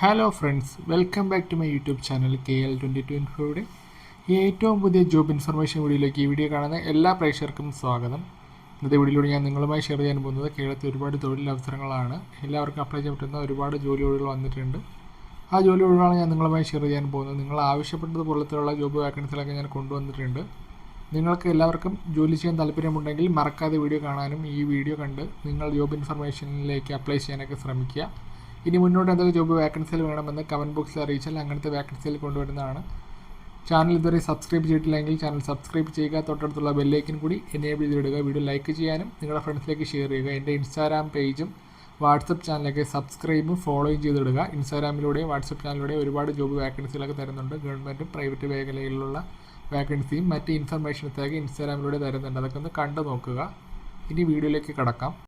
Hello friends welcome back to my YouTube channel K L twenty two ഇൻഫോയുടെ ഏറ്റവും പുതിയ job information വീഡിയോയിലേക്ക് ഈ video കാണുന്ന എല്ലാ പ്രേക്ഷകർക്കും സ്വാഗതം. ഇന്നത്തെ വീഡിയോയിലൂടെ ഞാൻ നിങ്ങളുമായി ഷെയർ ചെയ്യാൻ പോകുന്നത് കേരളത്തിൽ ഒരുപാട് തൊഴിലവസരങ്ങളാണ്. എല്ലാവർക്കും അപ്ലൈ ചെയ്യാൻ പറ്റുന്ന ഒരുപാട് ജോലി ഒഴിവുകൾ വന്നിട്ടുണ്ട്. ആ ജോലി ഒഴിവാണ് ഞാൻ നിങ്ങളുമായി ഷെയർ ചെയ്യാൻ പോകുന്നത്. നിങ്ങൾ ആവശ്യപ്പെട്ടതുപോലത്തെയുള്ള ജോബ് വാക്കൻസികളൊക്കെ ഞാൻ കൊണ്ടുവന്നിട്ടുണ്ട്. നിങ്ങൾക്ക് എല്ലാവർക്കും ജോലി ചെയ്യാൻ താല്പര്യമുണ്ടെങ്കിൽ മറക്കാതെ വീഡിയോ കാണാനും ഈ വീഡിയോ കണ്ട് നിങ്ങൾ ജോബ് ഇൻഫർമേഷനിലേക്ക് അപ്ലൈ ചെയ്യാനൊക്കെ ശ്രമിക്കുക. ഇനി മുന്നോട്ട് എന്തൊക്കെ ജോബ് വേക്കൻസികൾ വേണമെന്ന് കമന്റ് ബോക്സിൽ അറിയിച്ചാൽ അങ്ങനത്തെ വേക്കൻസികൾ കൊണ്ടുവരുന്നതാണ്. ചാനൽ ഇതുവരെ സബ്സ്ക്രൈബ് ചെയ്തിട്ടില്ലെങ്കിൽ ചാനൽ സബ്സ്ക്രൈബ് ചെയ്യുക തൊട്ടടുത്തുള്ള ബെല്ലൈക്കൻ കൂടി എനേബിൾ ചെയ്തിടുക വീഡിയോ ലൈക്ക് ചെയ്യാനും നിങ്ങളുടെ ഫ്രണ്ട്സിലേക്ക് ഷെയർ ചെയ്യുക എന്റെ ഇൻസ്റ്റാഗ്രാം പേജും വാട്സപ്പ് ചാനലൊക്കെ സബ്സ്ക്രൈബും ഫോളോയും ചെയ്തിടുക. ഇൻസ്റ്റാഗ്രാമിലൂടെയും വാട്സപ്പ് ചാനലിലൂടെയും ഒരുപാട് ജോബ് വേക്കൻസികളൊക്കെ തരുന്നുണ്ട്. ഗവൺമെന്റും പ്രൈവറ്റ് മേഖലയിലുള്ള വേക്കൻസിയും മറ്റ് ഇൻഫർമേഷൻസൊക്കെ ഇൻസ്റ്റാഗ്രാമിലൂടെ തരുന്നുണ്ട്. അതൊക്കെ ഒന്ന് കണ്ടു നോക്കുക. ഇനി വീഡിയോയിലേക്ക് കടക്കാം.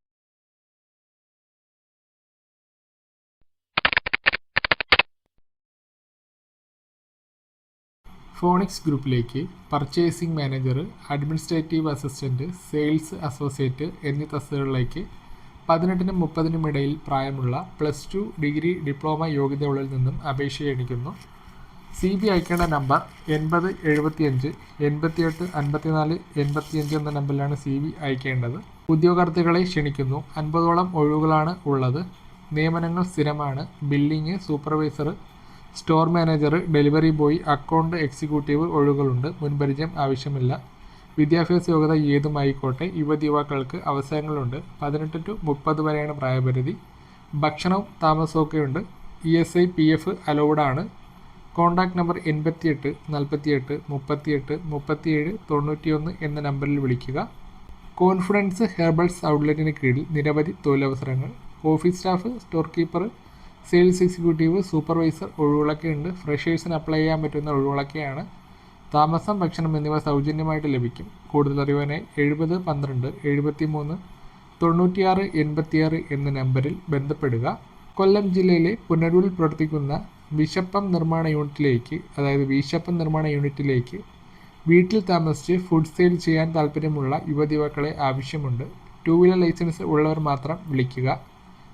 ഫോണിക്സ് ഗ്രൂപ്പിലേക്ക് purchasing manager administrative assistant sales associate എന്നീ തസ്തികകളിലേക്ക് പതിനെട്ടിനും മുപ്പതിനും ഇടയിൽ പ്രായമുള്ള പ്ലസ് ടു ഡിഗ്രി ഡിപ്ലോമ യോഗ്യതകളിൽ നിന്നും അപേക്ഷ ക്ഷണിക്കുന്നു. സി ബി അയക്കേണ്ട നമ്പർ എൺപത് എഴുപത്തിയഞ്ച് എൺപത്തിയെട്ട് അൻപത്തിനാല് എൺപത്തിയഞ്ച് എന്ന നമ്പറിലാണ് സി ബി അയക്കേണ്ടത്. ഉദ്യോഗാർത്ഥികളെ ക്ഷണിക്കുന്നു. അൻപതോളം ഒഴിവുകളാണ് ഉള്ളത്. നിയമനങ്ങൾ സ്ഥിരമാണ്. Billing supervisor store manager delivery boy account executive ഒഴിവുകളുണ്ട് മുൻപരിചയം ആവശ്യമില്ല. വിദ്യാഭ്യാസ യോഗ്യത ഏതുമായിക്കോട്ടെ യുവതി യുവാക്കൾക്ക് അവസരങ്ങളുണ്ട്. പതിനെട്ട് ടു മുപ്പത് വരെയാണ് പ്രായപരിധി. ഭക്ഷണവും താമസവും ഉണ്ട് E S I P F അലൗഡാണ് contact number എൺപത്തിയെട്ട് നാൽപ്പത്തിയെട്ട് മുപ്പത്തിയെട്ട് മുപ്പത്തിയേഴ് തൊണ്ണൂറ്റിയൊന്ന് എന്ന നമ്പറിൽ വിളിക്കുക. കോൺഫിഡൻസ് ഹെർബൽസ് ഔട്ട്ലെറ്റിന് കീഴിൽ നിരവധി തൊഴിലവസരങ്ങൾ. Office staff store keeper sales executive supervisor ഒഴിവുകളൊക്കെ ഉണ്ട്. ഫ്രഷേഴ്സിന് അപ്ലൈ ചെയ്യാൻ പറ്റുന്ന ഒഴിവുകളൊക്കെയാണ്. താമസം ഭക്ഷണം എന്നിവ സൗജന്യമായിട്ട് ലഭിക്കും. കൂടുതൽ അറിവാനായി എഴുപത് പന്ത്രണ്ട് എഴുപത്തി മൂന്ന് തൊണ്ണൂറ്റിയാറ് എൺപത്തിയാറ് എന്ന നമ്പറിൽ ബന്ധപ്പെടുക. കൊല്ലം ജില്ലയിലെ പുനരൂരിൽ പ്രവർത്തിക്കുന്ന വിശപ്പം നിർമ്മാണ യൂണിറ്റിലേക്ക് അതായത് വിശപ്പം നിർമ്മാണ യൂണിറ്റിലേക്ക് വീട്ടിൽ താമസിച്ച് ഫുഡ് സെയിൽ ചെയ്യാൻ താല്പര്യമുള്ള യുവതിവാക്കളെ ആവശ്യമുണ്ട്. ടു വീലർ ലൈസൻസ് ഉള്ളവർ മാത്രം വിളിക്കുക.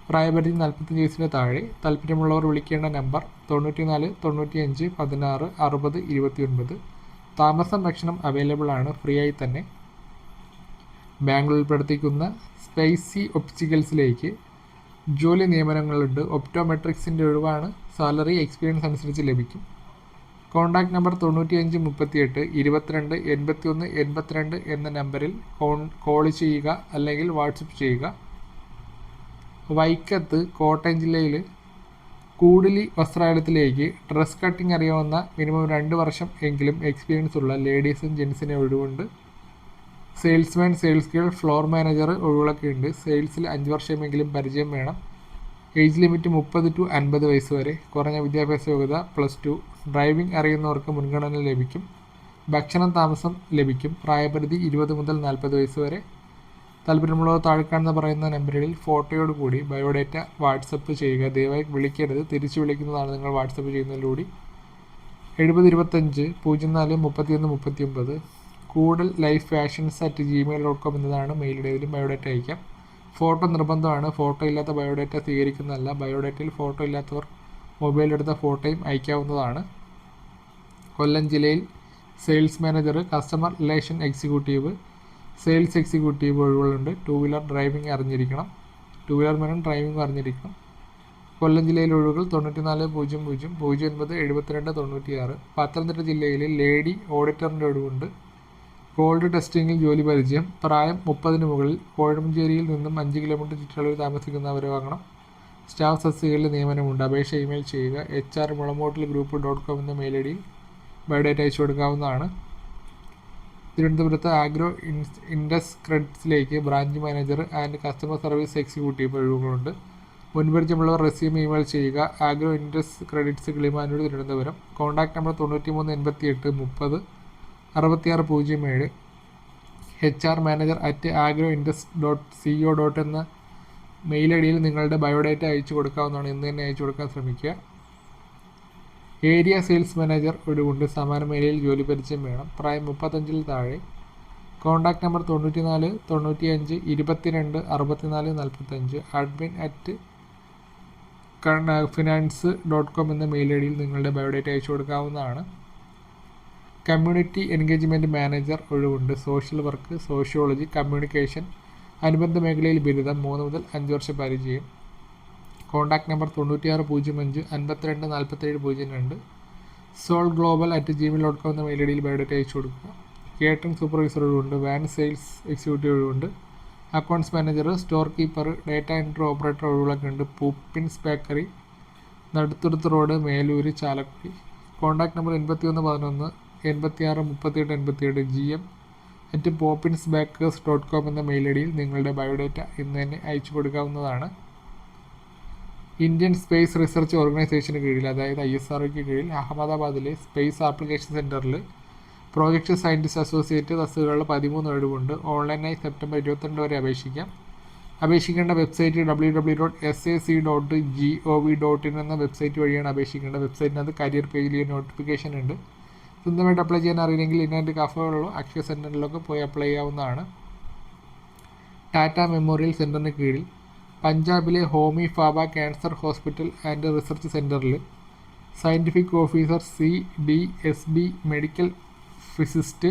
പ്രായപരിധി നാൽപ്പത്തഞ്ച് വയസ്സിന് താഴെ. താല്പര്യമുള്ളവർ വിളിക്കേണ്ട നമ്പർ തൊണ്ണൂറ്റിനാല് തൊണ്ണൂറ്റിയഞ്ച് പതിനാറ് അറുപത് ഇരുപത്തിയൊൻപത്. താമസം ഭക്ഷണം അവൈലബിൾ ആണ് ഫ്രീ ആയി തന്നെ. ബാംഗ്ലൂരിൽ പ്രവർത്തിക്കുന്ന സ്പൈസി ഒപ്റ്റിക്കൽസിലേക്ക് ജോലി നിയമനങ്ങളുണ്ട്. ഒപ്റ്റോമെട്രിക്സിന്റെ ഒഴിവാണ്. സാലറി എക്സ്പീരിയൻസ് അനുസരിച്ച് ലഭിക്കും. കോൺടാക്ട് നമ്പർ തൊണ്ണൂറ്റിയഞ്ച് മുപ്പത്തിയെട്ട് ഇരുപത്തിരണ്ട് എൺപത്തിയൊന്ന് എൺപത്തിരണ്ട് എന്ന നമ്പറിൽ കോൺ കോൾ ചെയ്യുക അല്ലെങ്കിൽ വാട്സപ്പ് ചെയ്യുക. വൈക്കത്ത് കോട്ടയം ജില്ലയിൽ കൂടലി വസ്ത്രാലയത്തിലേക്ക് ഡ്രസ് കട്ടിംഗ് അറിയാവുന്ന മിനിമം രണ്ട് വർഷം എങ്കിലും എക്സ്പീരിയൻസ് ഉള്ള ലേഡീസും ജെൻസിനെ ഒഴിവുണ്ട്. Salesman sales girl floor manager ഒഴിവുകളൊക്കെ ഉണ്ട്. സെയിൽസിൽ അഞ്ച് വർഷമെങ്കിലും പരിചയം വേണം. ഏജ് ലിമിറ്റ് മുപ്പത് ടു അൻപത് വയസ്സ് വരെ. കുറഞ്ഞ വിദ്യാഭ്യാസ യോഗ്യത പ്ലസ് ടു ഡ്രൈവിംഗ് അറിയുന്നവർക്ക് മുൻഗണന ലഭിക്കും. ഭക്ഷണം താമസം ലഭിക്കും. പ്രായപരിധി ഇരുപത് മുതൽ നാൽപ്പത് വയസ്സ് വരെ. താല്പര്യമുള്ളവർ താഴെക്കാണെന്ന് പറയുന്ന നമ്പറുകളിൽ ഫോട്ടോയോട് കൂടി ബയോഡേറ്റ വാട്സപ്പ് ചെയ്യുക. ദയവായി വിളിക്കരുത്. തിരിച്ചു വിളിക്കുന്നതാണ് നിങ്ങൾ വാട്സപ്പ് ചെയ്യുന്നതിലൂടെ. എഴുപത് ഇരുപത്തഞ്ച് പൂജ്യം നാല് മുപ്പത്തിയൊന്ന് മുപ്പത്തിയൊമ്പത്. കൂടുതൽ life fashions at Gmail dot com എന്നതാണ് മെയിലിന്റെ ഇതിലും ബയോഡേറ്റ അയക്കാം. ഫോട്ടോ നിർബന്ധമാണ്. ഫോട്ടോ ഇല്ലാത്ത ബയോഡേറ്റ സ്വീകരിക്കുന്നതല്ല. ബയോഡേറ്റയിൽ ഫോട്ടോ ഇല്ലാത്തവർ മൊബൈലെടുത്ത ഫോട്ടോയും അയക്കാവുന്നതാണ്. കൊല്ലം ജില്ലയിൽ sales manager customer relation executive sales executive ഒഴിവുകളുണ്ട് two wheeler driving അറിഞ്ഞിരിക്കണം. ടു വീലർ മേനും ഡ്രൈവിംഗ് അറിഞ്ഞിരിക്കണം. കൊല്ലം ജില്ലയിലെ ഒഴിവുകൾ തൊണ്ണൂറ്റിനാല് പൂജ്യം പൂജ്യം പൂജ്യം ഒൻപത് എഴുപത്തിരണ്ട് തൊണ്ണൂറ്റിയാറ്. പത്തനംതിട്ട ജില്ലയിലെ ലേഡി ഓഡിറ്ററിന്റെ ഒഴിവുണ്ട്. ഗോൾഡ് ടെസ്റ്റിംഗിൽ ജോലി പരിചയം. പ്രായം മുപ്പതിന് മുകളിൽ. കോഴമഞ്ചേരിയിൽ നിന്നും അഞ്ച് കിലോമീറ്റർ ചുറ്റളവിൽ വാങ്ങണം. സ്റ്റാഫ് തസ്തികകളിൽ നിയമനമുണ്ട്. അപേക്ഷ ഇമെയിൽ ചെയ്യുക. H R മുളമോട്ടിൽ group dot com എന്ന മെയിൽ ഐ ഡിയിൽ ബയോഡേറ്റ അയച്ചു കൊടുക്കാവുന്നതാണ്. തിരുവനന്തപുരത്ത് Agro Indus ക്രെഡിറ്റ്സിലേക്ക് branch manager and customer service executive ഒഴിവുകളുണ്ട്. മുൻപരിചയമുള്ളവർ റെസ്യൂം ഇമെയിൽ ചെയ്യുക. Agro Indus credits Kilimanoor Thiruvananthapuram. Contact number തൊണ്ണൂറ്റി മൂന്ന് എൺപത്തി എട്ട് മുപ്പത് അറുപത്തിയാറ് പൂജ്യം ഏഴ്. H R manager at Agro Indus dot C O dot എന്ന മെയിൽ ഐ ഡിയിൽ നിങ്ങളുടെ ബയോഡേറ്റ അയച്ചു കൊടുക്കാവുന്നതാണ്. ഇന്ന് തന്നെ അയച്ചു കൊടുക്കാൻ ശ്രമിക്കുക. ഏരിയ സെയിൽസ് മാനേജർ ഒഴിവുണ്ട് സമാന മേഖലയിൽ ജോലി പരിചയം വേണം. പ്രായം മുപ്പത്തഞ്ചിൽ താഴെ. കോൺടാക്ട് നമ്പർ തൊണ്ണൂറ്റി നാല് തൊണ്ണൂറ്റി അഞ്ച് ഇരുപത്തിരണ്ട് അറുപത്തിനാല് നാൽപ്പത്തഞ്ച് admin at finance dot com എന്ന മെയിൽ ഐ ഡിയിൽ നിങ്ങളുടെ ബയോഡേറ്റ അയച്ചു കൊടുക്കാവുന്നതാണ്. കമ്മ്യൂണിറ്റി എൻഗേജ്മെന്റ് മാനേജർ ഒഴിവുണ്ട് സോഷ്യൽ വർക്ക് സോഷ്യോളജി കമ്മ്യൂണിക്കേഷൻ അനുബന്ധ മേഖലയിൽ ബിരുദം മൂന്ന് മുതൽ അഞ്ച് വർഷം പരിചയം. കോൺടാക്ട് നമ്പർ തൊണ്ണൂറ്റിയാറ് പൂജ്യം അഞ്ച് അൻപത്തിരണ്ട് നാൽപ്പത്തേഴ് പൂജ്യം രണ്ട്. Soul global at gmail dot com എന്ന മെയിൽ ഐ ഡിയിൽ ബയോഡേറ്റ അയച്ചു കൊടുക്കുക. കേറ്ററിംഗ് സൂപ്പർവൈസർ ഒഴിവുണ്ട് വാൻ സെയിൽസ് എക്സിക്യൂട്ടീവ് ഒഴിവുണ്ട് accounts manager store keeper data entry operator ഒഴിവുകളൊക്കെ ഉണ്ട്. Poppins bakery Naduthuruthu road Meloor Chalakudy. Contact number എൺപത്തി ഒന്ന് പതിനൊന്ന് എൺപത്തി ആറ് മുപ്പത്തിയെട്ട് എൺപത്തിയെട്ട് G M at Poppins bakers dot com എന്ന മെയിൽ ഐ ഡിയിൽ നിങ്ങളുടെ ബയോഡേറ്റ ഇന്ന് തന്നെ അയച്ചു കൊടുക്കാവുന്നതാണ്. ഇന്ത്യൻ സ്പേസ് റിസർച്ച് ഓർഗനൈസേഷന് കീഴിൽ അതായത് ഐ എസ് ആർഒക്ക് കീഴിൽ അഹമ്മദാബാദിലെ സ്പേസ് ആപ്ലിക്കേഷൻ സെന്ററിൽ പ്രോജക്റ്റ് സയന്റിസ്റ്റ് അസോസിയേറ്റ് തസ്തികകളിൽ പതിമൂന്ന് ഒഴിവുണ്ട്. ഓൺലൈനായി സെപ്റ്റംബർ ഇരുപത്തിരണ്ട് വരെ അപേക്ഷിക്കാം. അപേക്ഷിക്കേണ്ട website W W dot S A C dot G O V dot in എന്ന വെബ്സൈറ്റ് വഴിയാണ് അപേക്ഷിക്കേണ്ടത്. വെബ്സൈറ്റിനകത്ത് കരിയർ പേജിൽ നോട്ടിഫിക്കേഷൻ ഉണ്ട്. സ്വന്തമായിട്ട് അപ്ലൈ ചെയ്യാൻ അറിയില്ലെങ്കിൽ ഇന്നത്തെ കഫകളിലോ അക്ഷയ സെന്ററിലൊക്കെ പോയി അപ്ലൈ ചെയ്യാവുന്നതാണ്. ടാറ്റ മെമ്മോറിയൽ സെന്ററിന് കീഴിൽ പഞ്ചാബിലെ Homi Bhabha cancer hospital and research സെന്ററിൽ scientific officer C D S B medical physicist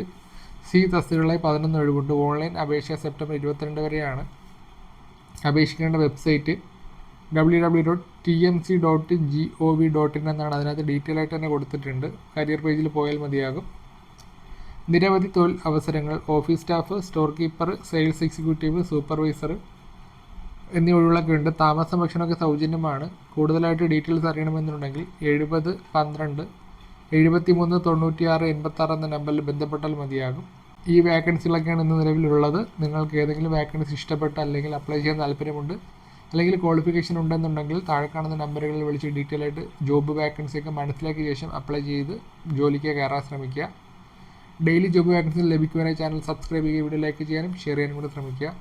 C തസ്തികളായി പതിനൊന്ന് ഒഴിവുണ്ട്. ഓൺലൈൻ അപേക്ഷ സെപ്റ്റംബർ ഇരുപത്തിരണ്ട് വരെയാണ്. അപേക്ഷിക്കേണ്ട website W W dot T M C dot G O V dot in എന്നാണ്. അതിനകത്ത് ഡീറ്റെയിൽ ആയിട്ട് തന്നെ കൊടുത്തിട്ടുണ്ട്. കരിയർ പേജിൽ പോയാൽ മതിയാകും. നിരവധി തൊഴിൽ അവസരങ്ങൾ. Office staff store keeper sales executive supervisor എന്നീ ഒഴിവുകളൊക്കെ ഉണ്ട്. താമസം ഭക്ഷണമൊക്കെ സൗജന്യമാണ്. കൂടുതലായിട്ട് ഡീറ്റെയിൽസ് അറിയണമെന്നുണ്ടെങ്കിൽ എഴുപത് പന്ത്രണ്ട് എഴുപത്തി മൂന്ന് തൊണ്ണൂറ്റിയാറ് എൺപത്താറ് എന്ന നമ്പറിൽ ബന്ധപ്പെട്ടാൽ മതിയാകും. ഈ വേക്കൻസികളൊക്കെയാണ് ഇന്ന് നിലവിലുള്ളത്. നിങ്ങൾക്ക് ഏതെങ്കിലും വേക്കൻസി ഇഷ്ടപ്പെട്ട അല്ലെങ്കിൽ അപ്ലൈ ചെയ്യാൻ താല്പര്യമുണ്ട് അല്ലെങ്കിൽ ക്വാളിഫിക്കേഷൻ ഉണ്ടെന്നുണ്ടെങ്കിൽ താഴെ കാണുന്ന നമ്പറുകളിൽ വിളിച്ച് ഡീറ്റെയിൽ ആയിട്ട് ജോബ് വേക്കൻസിയൊക്കെ മനസ്സിലാക്കിയ ശേഷം അപ്ലൈ ചെയ്ത് ജോലിക്ക് കയറാൻ ശ്രമിക്കുക. ഡെയിലി ജോബ് വേക്കൻസി ലഭിക്കുവാനായി ചാനൽ സബ്സ്ക്രൈബ് ചെയ്യുക വീഡിയോ ലൈക്ക് ചെയ്യാനും ഷെയർ ചെയ്യാനും കൂടി ശ്രമിക്കുക.